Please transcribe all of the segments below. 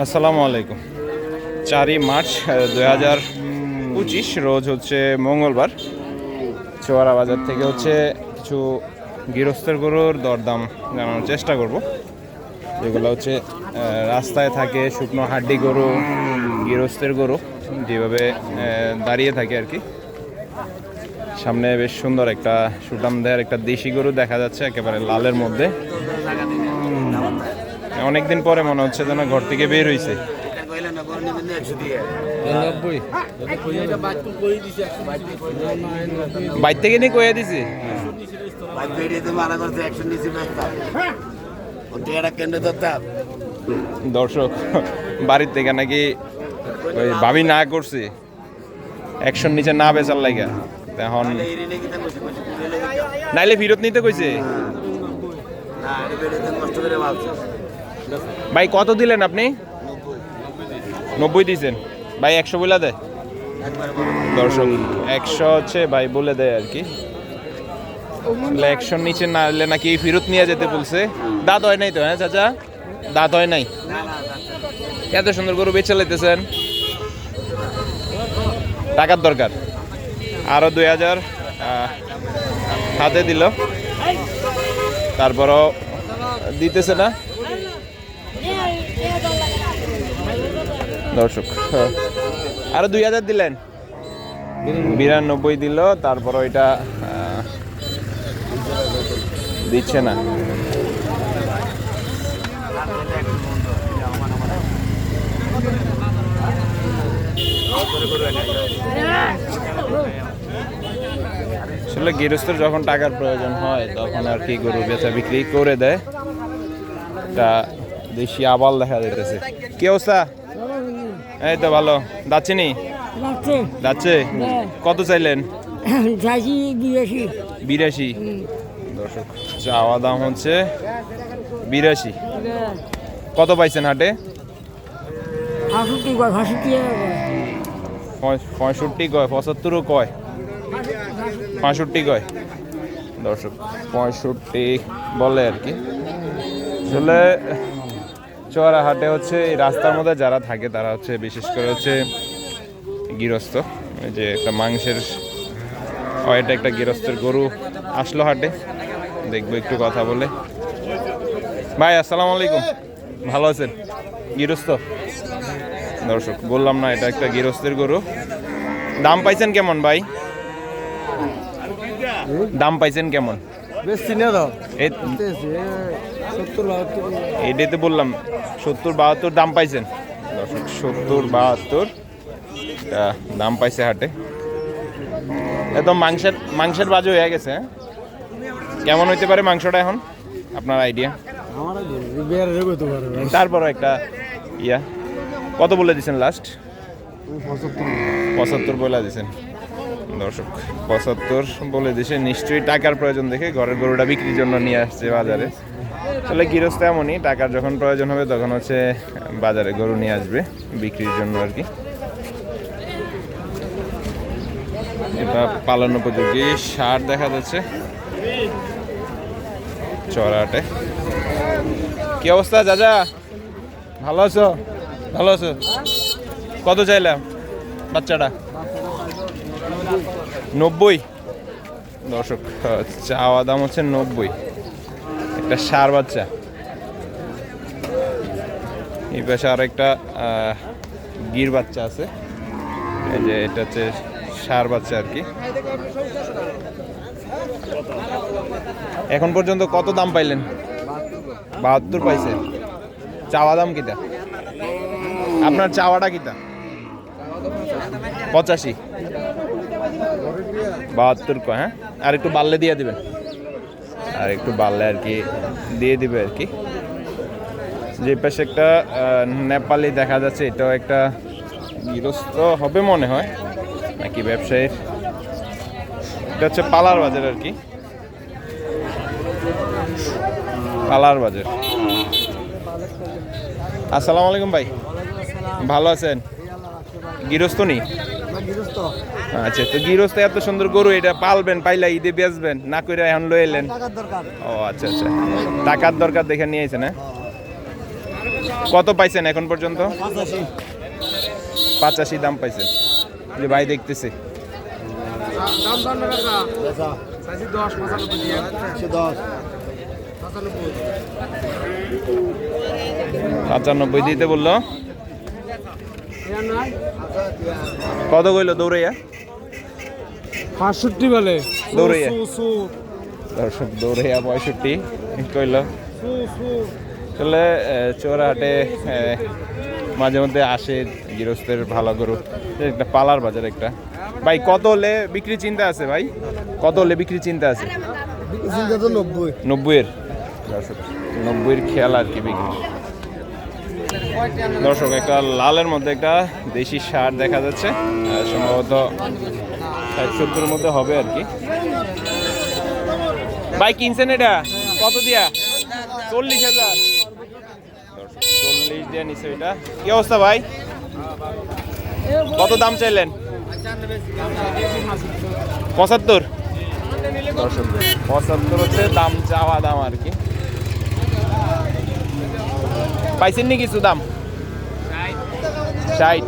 আসসালামু আলাইকুম। চারই মার্চ দুই হাজার পঁচিশ, রোজ হচ্ছে মঙ্গলবার। চোয়ারা বাজার থেকে হচ্ছে কিছু গৃহস্থের গরুর দরদাম জানানোর চেষ্টা করব। যেগুলো হচ্ছে রাস্তায় থাকে শুকনো হাড্ডি গরু, গৃহস্থের গরু, যেভাবে দাঁড়িয়ে থাকে আর কি। সামনে বেশ সুন্দর একটা সুটাম দেয়ার একটা দেশি গরু দেখা যাচ্ছে, একেবারে লালের মধ্যে। অনেকদিন পরে মনে হচ্ছে যেন ঘর থেকে বের হয়েছে বাইর থেকে নিয়ে কয়ে দিছি? দর্শক বাড়ির থেকে নাকি ওই ভাবি না করছে। একশন নিচে না বেচার লাগা এখন নাইলে ফিরত নিতে কইছে? ভাই, কত দিলেন আপনি? নব্বই দিয়েছেন ভাই, একশো বলে দেয়। দর্শক, একশো হচ্ছে ভাই বলে দেয় আর কি। একশোর নিচে না হলে নাকি ফেরত নিয়ে যেতে বলছে। দাঁত হয় নাই তো হ্যাঁ চাচা? দাঁত হয় নাই? এত সুন্দর গরু বেচে লাইতেছেন। টাকার দরকার। আরও দুই হাজার হাতে দিল। তারপরও দিতেছে না। দর্শক হ্যাঁ। আরও দুই হাজার দিলেন। বিরানব্বই দিল তারপর ওইটা দিচ্ছে না। আসলে গৃহস্থর যখন টাকার প্রয়োজন হয়, তখন আর কি গরু বেচা বিক্রি করে দেয়। তা দেশি আবাল দেখা যাইতেছে। কি অবস্থা? এই তো ভালো। যাচ্ছে। নি যাচ্ছে কত চাইলেন? বিরাশি। দর্শক চাওয়া দাম হচ্ছে বিরাশি। কত পাইছেন হাটে? পঁয়ষট্টি কয় পঁচাত্তরও কয়? পঁয়ষট্টি কয়? দর্শক পঁয়ষট্টি বলে আর কি। আসলে চোয়ারা হাটে হচ্ছে এই রাস্তার মধ্যে যারা থাকে তারা হচ্ছে বিশেষ করে হচ্ছে গৃহস্থ। ওই যে একটা মাংসের এটা একটা গৃহস্থের গরু আসলো হাটে। দেখব একটু কথা বলে। ভাই আসসালামু আলাইকুম। ভালো আছেন? গৃহস্থ? দর্শক বললাম না এটা একটা গৃহস্থের গরু। দাম পাইছেন কেমন ভাই? দাম পাইছেন কেমন? বেশ চিনে দাও। এটাতে বললাম সত্তর বাহাত্তর দাম পাইছেন। দর্শক সত্তর বাহাত্তর দাম পাইছে হাটে। একদম মাংসের মাংসের বাজে হয়ে গেছে হ্যাঁ? কেমন হইতে পারে মাংসটা এখন? আপনার আইডিয়া? তারপরও একটা ইয়া। কত বলে দিছেন লাস্ট পঁচাত্তর। পঁচাত্তর বলে দিছেন। দর্শক, পঁচাত্তর বলে দিছে, নিশ্চয়ই টাকার প্রয়োজন দেখে ঘরের গরুটা বিক্রির জন্য নিয়ে আসছে বাজারে। তাহলে গৃহস্থ এমনই, টাকার যখন প্রয়োজন হবে তখন হচ্ছে বাজারে গরু নিয়ে আসবে, বিক্রির জন্য আর কি। এটা পালন উপযোগী সার দেখা যাচ্ছে। চড়াটে। কি অবস্থা চাচা? ভালো আছো? ভালো আছো? কত চাইলাম বাচ্চাটা? নব্বই। দর্শক, চাওয়া দাম হচ্ছে নব্বই। একটা সার বাচ্চা। এই পাশে আর একটা গির বাচ্চা আছে। এই যে এটা হচ্ছে সার বাচ্চা আর কি। এখন পর্যন্ত কত দাম পাইলেন? বাহাত্তর পাইছেন। চাওয়া দাম কিটা? আপনার চাওয়াটা কিটা? পঁচাশি। বাহাত্তর কয় হ্যাঁ? আর একটু বাড়লে দিয়ে দিবেন আর একটু বাড়লে আর কি দিয়ে দিবে আর কি। যে পাশে একটা নেপালি দেখা যাচ্ছে, এটাও একটা গৃহস্থ হবে মনে হয়, নাকি ব্যবসায়ীর। এটা হচ্ছে পালার বাজার আর কি। পালার বাজার। আসসালামু আলাইকুম ভাই। ভালো আছেন? গৃহস্থ নি? গৃহস্থ আচ্ছা তো গৃহস্থ এত সুন্দর গরু এটা পালবেন পাইলা ঈদে বেচবেন না করে এখন লয়ে এলেন? ও আচ্ছা আচ্ছা। টাকার দরকার দেখে নিয়ে আইছেন হ্যাঁ? কত পাইছেন এখন পর্যন্ত? পঁচাশি। দাম পাইছেন যে ভাই দেখতেছে। পঁচানব্বই দিতে বলল? কত কইলো দৌড়াইয়া? পাঁচষট্টি বলে। দৌড়াইয়া? দর্শক দৌড়াইয়া পঁয়ষট্টি কইলো। আসলে চোরাহাটে মাঝে মধ্যে আসে গৃহস্থের ভালো গরু। একটা পালার বাজার একটা। ভাই কত হলে বিক্রি চিন্তা আছে ভাই? কত হলে বিক্রি চিন্তা আছে? নব্বই। নব্বইয়ের। দর্শক নব্বইয়ের খেয়াল আর কি বিক্রি। দর্শক, একটা লালের মধ্যে একটা দেশি সার দেখা যাচ্ছে। সম্ভবত ষাট সত্তরের মধ্যে হবে আর কি। ভাই, কিনছেন এটা? কত দিয়া? চল্লিশ হাজার। চল্লিশ দিয়ে নিছে এটা। কি অবস্থা ভাই? কত দাম চাইলেন? পঁচাত্তর। পঁচাত্তর হচ্ছে দাম চাওয়া দাম আর কি। পাইছেন নি কিছু দাম? ষাট।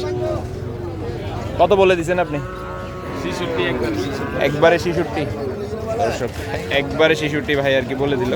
কত বলে দিছেন আপনি? একবারে শিশুটি একবারে শিশুটি ভাই আর কি বলে দিল।